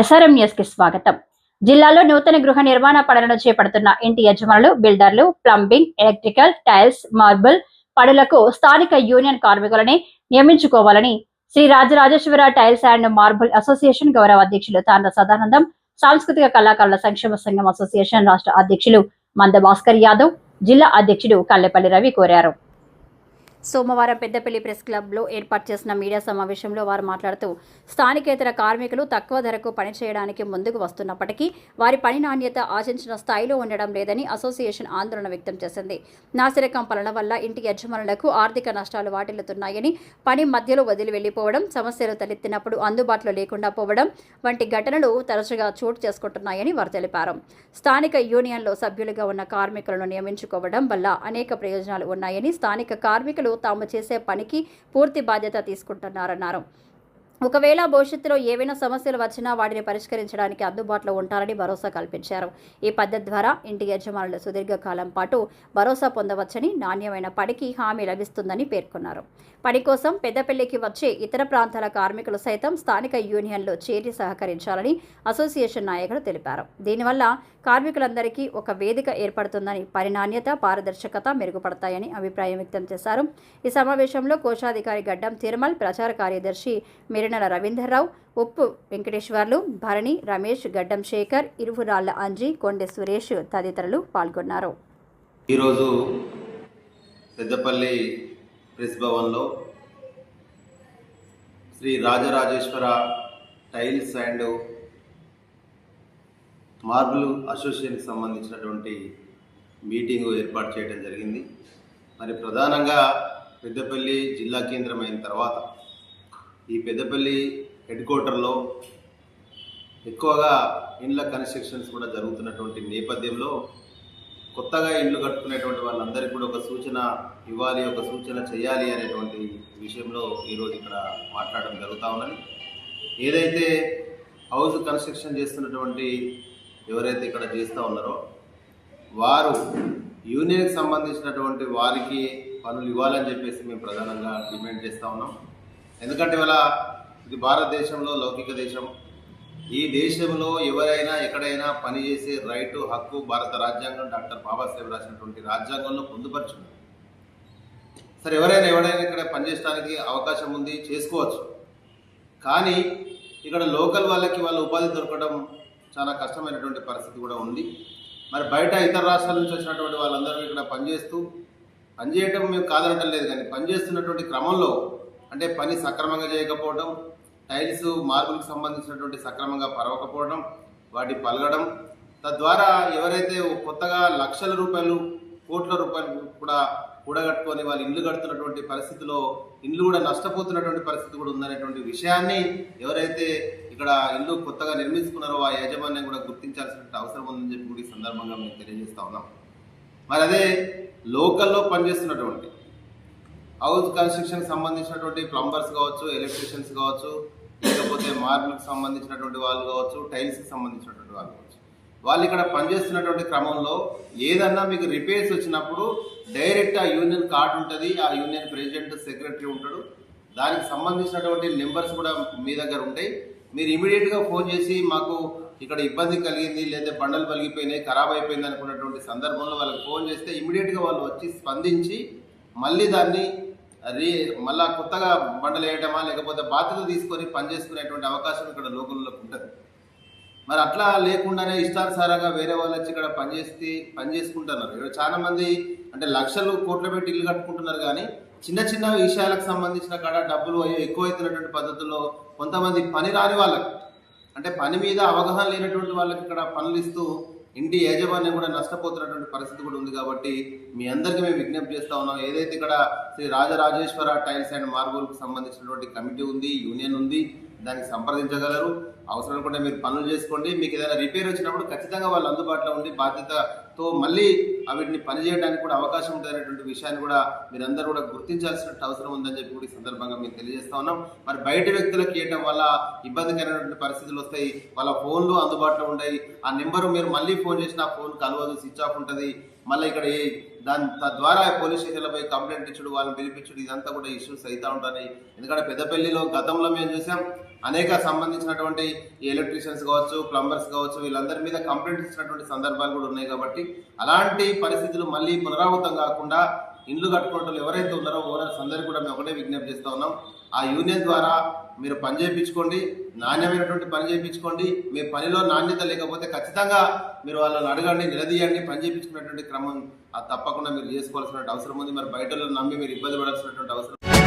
SRM న్యూస్కి స్వాగతం. జిల్లాలో నూతన గృహ నిర్మాణ పనులను చేపడుతున్న ఇంటి యజమానులు బిల్డర్లు ప్లంబింగ్ ఎలక్ట్రికల్ టైల్స్ మార్బుల్ పనులకు స్థానిక యూనియన్ కార్మికులని నియమించుకోవాలని Shri Rajarajeshwara tiles and marble association గౌరవ అధ్యక్షులు తాండ సదానందం సాంస్కృతిక కళాకారుల సంక్షేమ సంఘం అసోసియేషన్ రాష్ట్ర అధ్యక్షులు మంద భాస్కర్ యాదవ్ జిల్లా అధ్యక్షుడు కల్లెపల్లి రవి కోరారు. సోమవారం పెద్దపల్లి ప్రెస్ క్లబ్లో ఏర్పాటు చేసిన మీడియా సమావేశంలో వారు మాట్లాడుతూ స్థానికేతర కార్మికులు తక్కువ ధరకు పనిచేయడానికి ముందుకు వస్తున్నప్పటికీ వారి పని నాణ్యత ఆశించిన స్థాయిలో ఉండడం లేదని అసోసియేషన్ ఆందోళన వ్యక్తం చేసింది. నాసిరకం పనుల వల్ల ఇంటి యజమానులకు ఆర్థిక నష్టాలు వాటిల్లుతున్నాయని పని మధ్యలో వదిలి వెళ్ళిపోవడం సమస్యలు తలెత్తినప్పుడు అందుబాటులో లేకుండా పోవడం వంటి ఘటనలు తరచుగా చోటు చేసుకుంటున్నాయని వారు తెలిపారు. స్థానిక యూనియన్లో సభ్యులుగా ఉన్న కార్మికులను నియమించుకోవడం వల్ల అనేక ప్రయోజనాలు ఉన్నాయని స్థానిక కార్మికులు తాము చేసే పనికి పూర్తి బాధ్యత తీసుకుంటున్నారన్నారు. ఒకవేళ భవిష్యత్తులో ఏవైనా సమస్యలు వచ్చినా వాటిని పరిష్కరించడానికి అందుబాటులో ఉంటారని భరోసా కల్పించారు. ఈ పద్ధతి ద్వారా ఇంటి యజమానులు సుదీర్ఘకాలం పాటు భరోసా పొందవచ్చని నాణ్యమైన పనికి హామీ లభిస్తుందని పేర్కొన్నారు. పని కోసం పెద్దపల్లికి వచ్చే ఇతర ప్రాంతాల కార్మికులు సైతం స్థానిక యూనియన్లో చేరి సహకరించాలని అసోసియేషన్ నాయకులు తెలిపారు. దీనివల్ల కార్మికులందరికీ ఒక వేదిక ఏర్పడుతుందని పరినాణ్యత పారదర్శకత మెరుగుపడతాయని అభిప్రాయం వ్యక్తం చేశారు. ఈ సమావేశంలో కోశాధికారి గడ్డం తిరుమల్ ప్రచార కార్యదర్శి మిరినల రవీందర్రావు ఉప్పు వెంకటేశ్వర్లు భరణి రమేష్ గడ్డం శేఖర్ ఇరువురాళ్ళ అంజీ కొండె సురేష్ తదితరులు పాల్గొన్నారు. ఈరోజు పెద్దపల్లి ప్రెస్ భవన్లో Shri Rajarajeshwara tiles and marble అసోసియేషన్కి సంబంధించినటువంటి మీటింగు ఏర్పాటు చేయడం జరిగింది. మరి ప్రధానంగా పెద్దపల్లి జిల్లా కేంద్రం అయిన తర్వాత ఈ పెద్దపల్లి హెడ్ క్వార్టర్లో ఎక్కువగా ఇండ్ల కన్స్ట్రక్షన్స్ కూడా జరుగుతున్నటువంటి నేపథ్యంలో కొత్తగా ఇండ్లు కట్టుకునేటువంటి వాళ్ళందరికీ కూడా ఒక సూచన ఇవ్వాలి ఒక సూచన చేయాలి అనేటువంటి విషయంలో ఈరోజు ఇక్కడ మాట్లాడడం జరుగుతూ ఉన్నది. ఏదైతే హౌస్ కన్స్ట్రక్షన్ చేస్తున్నటువంటి ఎవరైతే ఇక్కడ చేస్తూ ఉన్నారో వారు యూనియన్కి సంబంధించినటువంటి వారికి పనులు ఇవ్వాలని చెప్పేసి మేము ప్రధానంగా డిమాండ్ చేస్తూ ఉన్నాం. ఎందుకంటే ఇలా ఇది భారతదేశంలో లౌకిక దేశం. ఈ దేశంలో ఎవరైనా ఎక్కడైనా పనిచేసే రైటు హక్కు భారత రాజ్యాంగం డాక్టర్ బాబాసాహెబ్ రాసినటువంటి రాజ్యాంగంలో పొందుపరిచింది సరే ఎవరైనా ఎవరైనా ఇక్కడ పనిచేయడానికి అవకాశం ఉంది చేసుకోవచ్చు. కానీ ఇక్కడ లోకల్ వాళ్ళకి వాళ్ళ ఉపాధి దొరకడం చాలా కష్టమైనటువంటి పరిస్థితి కూడా ఉంది. మరి బయట ఇతర రాష్ట్రాల నుంచి వచ్చినటువంటి వాళ్ళందరూ ఇక్కడ పనిచేస్తూ పనిచేయటం మేము కాదనటం లేదు కానీ పనిచేస్తున్నటువంటి క్రమంలో అంటే పని సక్రమంగా చేయకపోవడం టైల్స్ మార్బుల్కి సంబంధించినటువంటి సక్రమంగా పరవకపోవడం వాటి పలగడం తద్వారా ఎవరైతే కొత్తగా లక్షల రూపాయలు కోట్ల రూపాయలు కూడా కూడగట్టుకొని వాళ్ళు ఇల్లు కడుతున్నటువంటి పరిస్థితిలో ఇల్లు కూడా నష్టపోతున్నటువంటి పరిస్థితి కూడా ఉందనేటువంటి విషయాన్ని ఎవరైతే ఇక్కడ ఇల్లు కొత్తగా నిర్మించుకున్నారో ఆ యాజమాన్యం కూడా గుర్తించాల్సిన అవసరం ఉందని చెప్పి కూడా ఈ సందర్భంగా మేము తెలియజేస్తా ఉన్నాం. మరి అదే లోకల్లో పనిచేస్తున్నటువంటి హౌస్ కన్స్ట్రక్షన్ సంబంధించినటువంటి ప్లంబర్స్ కావచ్చు ఎలక్ట్రీషియన్స్ కావచ్చు లేకపోతే మార్బుల్కి సంబంధించినటువంటి వాళ్ళు కావచ్చు టైల్స్కి సంబంధించినటువంటి వాళ్ళు కావచ్చు. వాళ్ళు ఇక్కడ పనిచేస్తున్నటువంటి క్రమంలో ఏదన్నా మీకు రిపేర్స్ వచ్చినప్పుడు డైరెక్ట్ ఆ యూనియన్ కార్డు ఉంటుంది ఆ యూనియన్ ప్రెసిడెంట్ సెక్రటరీ ఉంటాడు. దానికి సంబంధించినటువంటి నెంబర్స్ కూడా మీ దగ్గర ఉంటాయి. మీరు ఇమీడియట్గా ఫోన్ చేసి మాకు ఇక్కడ ఇబ్బంది కలిగింది లేదా బండలు పలిగిపోయినాయి ఖరాబ్ అయిపోయింది అనుకున్నటువంటి సందర్భంలో వాళ్ళకి ఫోన్ చేస్తే ఇమీడియట్గా వాళ్ళు వచ్చి స్పందించి మళ్ళీ దాన్ని రీ మళ్ళా కొత్తగా బండలు వేయటమా లేకపోతే బాధ్యత తీసుకొని పనిచేసుకునేటువంటి అవకాశం ఇక్కడ లోకల్లోకి ఉంటుంది. మరి అట్లా లేకుండానే ఇష్టానుసారంగా వేరే వాళ్ళు వచ్చి ఇక్కడ పనిచేసి పనిచేసుకుంటున్నారు ఇక్కడ చాలామంది అంటే లక్షలు కోట్లు పెట్టి ఇల్లు కట్టుకుంటున్నారు కానీ చిన్న చిన్న విషయాలకు సంబంధించిన కాడ డబ్బులు అయ్యో ఎక్కువైతున్నటువంటి పద్ధతుల్లో కొంతమంది పని రాని వాళ్ళకి అంటే పని మీద అవగాహన లేనటువంటి వాళ్ళకి ఇక్కడ పనులు ఇస్తూ ఇంటి యాజమాన్యం కూడా నష్టపోతున్నటువంటి పరిస్థితి కూడా ఉంది కాబట్టి మీ అందరికీ మేము విజ్ఞప్తి చేస్తా ఉన్నాం. ఏదైతే ఇక్కడ శ్రీ రాజరాజేశ్వర టైల్స్ అండ్ మార్బుల్కి సంబంధించినటువంటి కమిటీ ఉంది యూనియన్ ఉంది దానికి సంప్రదించగలరు. అవసరం కూడా మీరు పనులు చేసుకోండి. మీకు ఏదైనా రిపేర్ వచ్చినప్పుడు ఖచ్చితంగా వాళ్ళు అందుబాటులో ఉండి బాధ్యత సో మళ్ళీ వీటిని పనిచేయడానికి కూడా అవకాశం ఉంటుంది విషయాన్ని కూడా మీరందరూ కూడా గుర్తించాల్సిన అవసరం ఉందని చెప్పి కూడా ఈ సందర్భంగా మేము తెలియజేస్తా ఉన్నాం. మరి బయట వ్యక్తులకు ఇవ్వటం వల్ల ఇబ్బందికరమైనటువంటి పరిస్థితులు వస్తాయి. వాళ్ళ ఫోన్లు అందుబాటులో ఉంటాయి ఆ నెంబర్ మీరు మళ్ళీ ఫోన్ చేసిన ఫోన్ కలవదు స్విచ్ ఆఫ్ ఉంటుంది. మళ్ళీ ఇక్కడ ఏ దాని తద్వారా పోలీస్ స్టేషన్లపై కంప్లైంట్ ఇచ్చుడు వాళ్ళని పిలిపించుడు ఇదంతా కూడా ఇష్యూస్ అవుతా ఉంటాయి. ఎందుకంటే పెద్దపల్లిలో గతంలో మేము చూసాం అనేక సంబంధించినటువంటి ఎలక్ట్రీషియన్స్ కావచ్చు ప్లంబర్స్ కావచ్చు వీళ్ళందరి మీద కంప్లైంట్ ఇచ్చినటువంటి సందర్భాలు కూడా ఉన్నాయి కాబట్టి అలాంటి పరిస్థితులు మళ్ళీ పునరావృతం కాకుండా ఇండ్లు కట్టుకున్న ఎవరైతే ఉన్నారో ఓనర్స్ అందరికీ కూడా మేము ఒకటే విజ్ఞప్తి చేస్తూ ఉన్నాం. ఆ యూనియన్ ద్వారా మీరు పని చేయించుకోండి నాణ్యమైనటువంటి పని చేయించుకోండి మీ పనిలో నాణ్యత లేకపోతే ఖచ్చితంగా మీరు వాళ్ళని అడగండి నిలదీయండి పని చేయించుకున్నటువంటి క్రమం అది తప్పకుండా మీరు చేసుకోవాల్సినటువంటి అవసరం ఉంది. మరి బయటలో నమ్మి మీరు ఇబ్బంది పడాల్సినటువంటి అవసరం